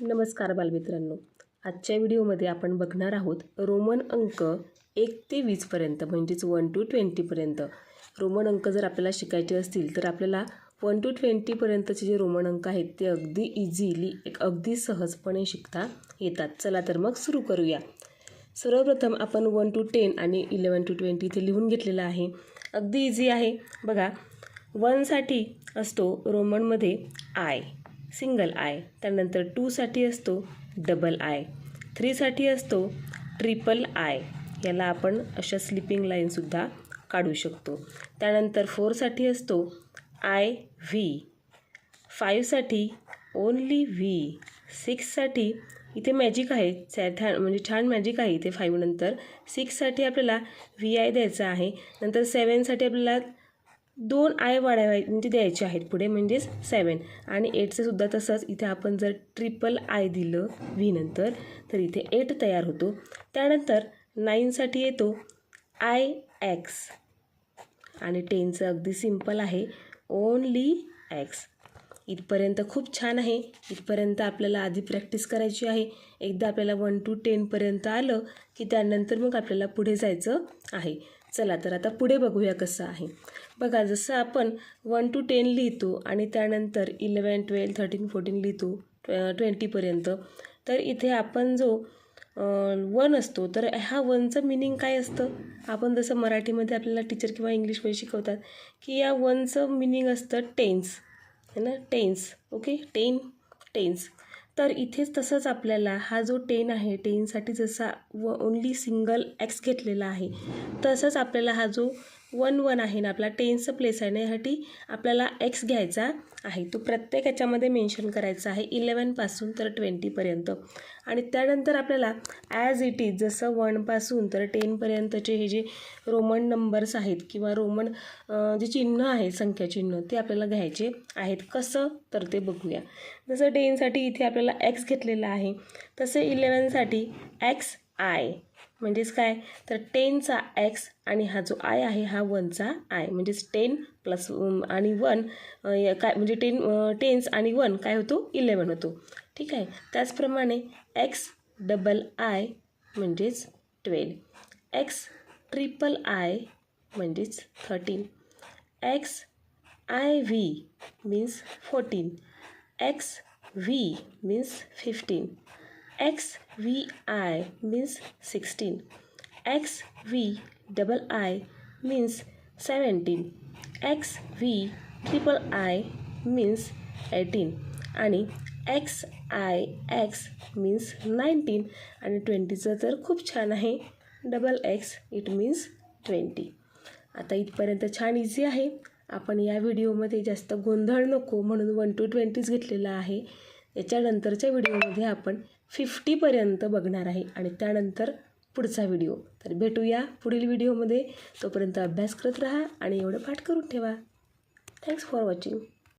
नमस्कार बालमित्रांनो. आजच्या व्हिडिओमध्ये आपण बघणार आहोत रोमन अंक एक ते वीसपर्यंत म्हणजेच वन टू ट्वेंटीपर्यंत रोमन अंक जर आपल्याला शिकायचे असतील तर आपल्याला वन टू ट्वेंटीपर्यंतचे जे रोमन अंक आहेत ते अगदी इझिली एक अगदी सहजपणे शिकता येतात. चला तर मग सुरू करूया. सर्वप्रथम आपण वन टू टेन आणि इलेवन टू ट्वेंटी इथे लिहून घेतलेलं आहे. अगदी इझी आहे. बघा वनसाठी असतो रोमनमध्ये आय सिंगल आय. त्यानंतर टूसाठी असतो डबल आय. थ्रीसाठी असतो ट्रिपल आय. याला आपण अशा स्लिपिंग लाईनसुद्धा काढू शकतो. त्यानंतर फोरसाठी असतो आय व्ही. फाईव्हसाठी ओनली व्ही. सिक्ससाठी इथे मॅजिक आहे. छान म्हणजे छान मॅजिक आहे इथे फाईव्ह नंतर. सिक्ससाठी आपल्याला व्ही आय द्यायचा आहे. नंतर सेवनसाठी आपल्याला दोन आय वाढवाय म्हणजे द्यायचे आहेत पुढे म्हणजेच सेवन आणि एटचं सुद्धा तसंच इथे आपण जर ट्रिपल आय दिलं व्ही नंतर तर इथे एट तयार होतो. त्यानंतर नाईनसाठी येतो आय एक्स आणि टेनचं अगदी सिंपल आहे ओनली एक्स इथपर्यंत खूप छान आहे. इथपर्यंत आपल्याला आधी प्रॅक्टिस करायची आहे. एकदा आपल्याला वन टू टेनपर्यंत आलं की त्यानंतर मग आपल्याला पुढे जायचं आहे. चला तर आता पुढे बघूया कसं आहे. बघा जसं आपण वन टू टेन लिहितो आणि त्यानंतर इलेवन ट्वेल्व थर्टीन फोर्टीन लिहितो ट्वेंटीपर्यंत तर इथे आपण जो वन असतो तर ह्या वनचं मिनिंग काय असतं? आपण जसं मराठीमध्ये आपल्याला टीचर किंवा इंग्लिशमध्ये शिकवतात की या वनचं मिनिंग असतं टेन्स है ना? टेन्स ओके टेन टेन्स तर इथेच तसंच आपल्याला हा जो टेन आहे टेनसाठी जसा व ओनली सिंगल एक्स घेतलेला आहे तसंच आपल्याला हा जो वन वन आहे ना आपला टेन्सचं प्लेस आहे ना यासाठी आपल्याला एक्स घ्यायचा आहे. तो प्रत्येक याच्यामध्ये मेन्शन करायचा आहे इलेवनपासून तर ट्वेंटीपर्यंत आणि त्यानंतर आपल्याला ॲज इट इज जसं वनपासून तर टेनपर्यंतचे हे जे रोमन नंबर्स आहेत किंवा रोमन जे चिन्ह आहे संख्याचिन्ह ते आपल्याला घ्यायचे आहेत. कसं? तर ते बघूया. जसं टेनसाठी इथे आपल्याला एक्स घेतलेला आहे तसे इलेवनसाठी एक्स आय. म्हणजेच काय? तर टेनचा एक्स आणि हा जो आय आहे हा वनचा आय म्हणजेच टेन प्लस आणि वन काय म्हणजे टेन टेन्स आणि वन काय होतो? इलेवन होतो. ठीक आहे? त्याचप्रमाणे एक्स डबल आय म्हणजेच ट्वेल्व एक्स ट्रिपल आय म्हणजेच thirteen X I V means fourteen X V means fifteen X V I means sixteen X V double I means seventeen X V triple I means eighteen आणि X I X means nineteen आणि ट्वेंटीचं तर खूप छान आहे. Double X it means twenty आता इथपर्यंत छान इझी आहे. आपण या व्हिडिओमध्ये जास्त गोंधळ नको म्हणून वन टू ट्वेंटीज घेतलेला आहे. याच्यानंतरच्या व्हिडिओमध्ये आपण फिफ्टीपर्यंत बघणार आहे. आणि त्यानंतर पुढचा व्हिडिओ. तर भेटूया पुढील व्हिडिओमध्ये. तोपर्यंत अभ्यास करत राहा आणि एवढं पाठ करून ठेवा. Thanks for watching